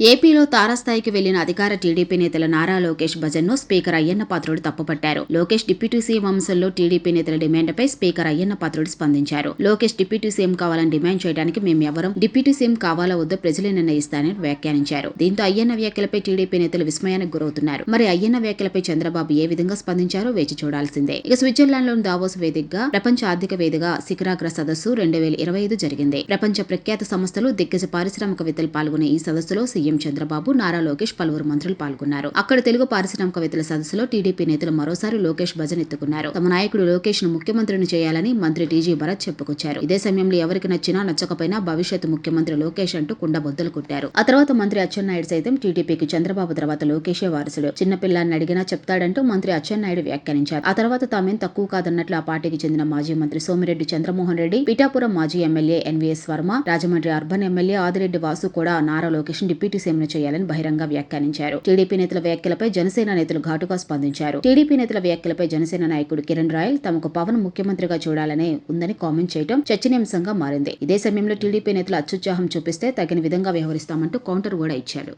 ఏపీలో తారాస్థాయికి వెళ్ళిన అధికార టీడీపీ నేతల నారా లోకేష్ భజన్ను స్పీకర్ అయ్యన్న పాత్రుడు తప్పుపట్టారు. లోకేష్ డిప్యూటీ సీఎం అంశంలో టీడీపీ నేతల డిమాండ్పై స్పీకర్ అయ్యన్న పాత్రుడు స్పందించారు. లోకేష్ డిప్యూటీ సీఎం కావాలని డిమాండ్ చేయడానికి మేమెవరం? డిప్యూటీ సీఎం కావాలా వద్దో ప్రజలే నిర్ణయిస్తారని వ్యాఖ్యానించారు. దీంతో అయ్యన్న వ్యాఖ్యలపై టీడీపీ నేతలు విస్మయానికి గురవుతున్నారు. మరి అయ్యన్న వ్యాఖ్యలపై చంద్రబాబు ఏ విధంగా స్పందించారో వేచి చూడాల్సిందే. ఇక స్విట్జర్లాండ్లోని దావోస్ వేదికగా ప్రపంచ ఆర్థిక వేదిక శిఖరాగ్ర సదస్సు రెండు వేల ఇరవై ఐదు జరిగింది. ప్రపంచ ప్రఖ్యాత సంస్థలు దిగ్గజ పారిశ్రామికవేత్తలు పాల్గొనే ఈ సదస్సులో సీఎం చంద్రబాబు నారా లోకేష్ పలువురు మంత్రులు పాల్గొన్నారు. అక్కడ తెలుగు పారిశ్రామికవేత్తల సదస్సులో టీడీపీ నేతలు మరోసారి లోకేష్ భజన్ ఎత్తుకున్నారు. తమ నాయకుడు లోకేష్ను ముఖ్యమంత్రిని చేయాలని మంత్రి టీజీ భరత్ చెప్పుకొచ్చారు. ఇదే సమయంలో ఎవరికి నచ్చినా నచ్చకపోయినా భవిష్యత్ ముఖ్యమంత్రి లోకేష్ అంటూ కుండ బొద్దలు కొట్టారు. ఆ తర్వాత మంత్రి అచ్చెన్నాయుడు సైతం టీడీపీకి చంద్రబాబు తర్వాత లోకేషే వారసుడు. చిన్నపిల్లాన్ని అడిగినా చెప్తాడంటూ మంత్రి అచ్చెన్నాయుడు వ్యాఖ్యానించారు. ఆ తర్వాత తామేం తక్కువ కాదన్నట్లు ఆ పార్టీకి చెందిన మాజీ మంత్రి సోమిరెడ్డి చంద్రమోహన్ రెడ్డి పిఠాపురం మాజీ MLA NVS Varma Rajahmundry urban MLA Adireddy Vasu కూడా నారా లోకేష్ డిప్యూటీ సీఎం చేయాలని బహిరంగ వ్యాఖ్యానించారు. టీడీపీ నేతల వ్యాఖ్యలపై జనసేన నేతలు ఘాటుగా స్పందించారు. టీడీపీ నేతల వ్యాఖ్యలపై జనసేన నాయకుడు కిరణ్ రాయల్ తమకు పవన్ ముఖ్యమంత్రిగా చూడాలనే ఉందని కామెంట్ చేయడం చర్చనీయాంశంగా మారింది. ఇదే సమయంలో టీడీపీ నేతలు అత్యుత్సాహం చూపిస్తే తగిన విధంగా వ్యవహరిస్తామంటూ కౌంటర్ కూడా ఇచ్చారు.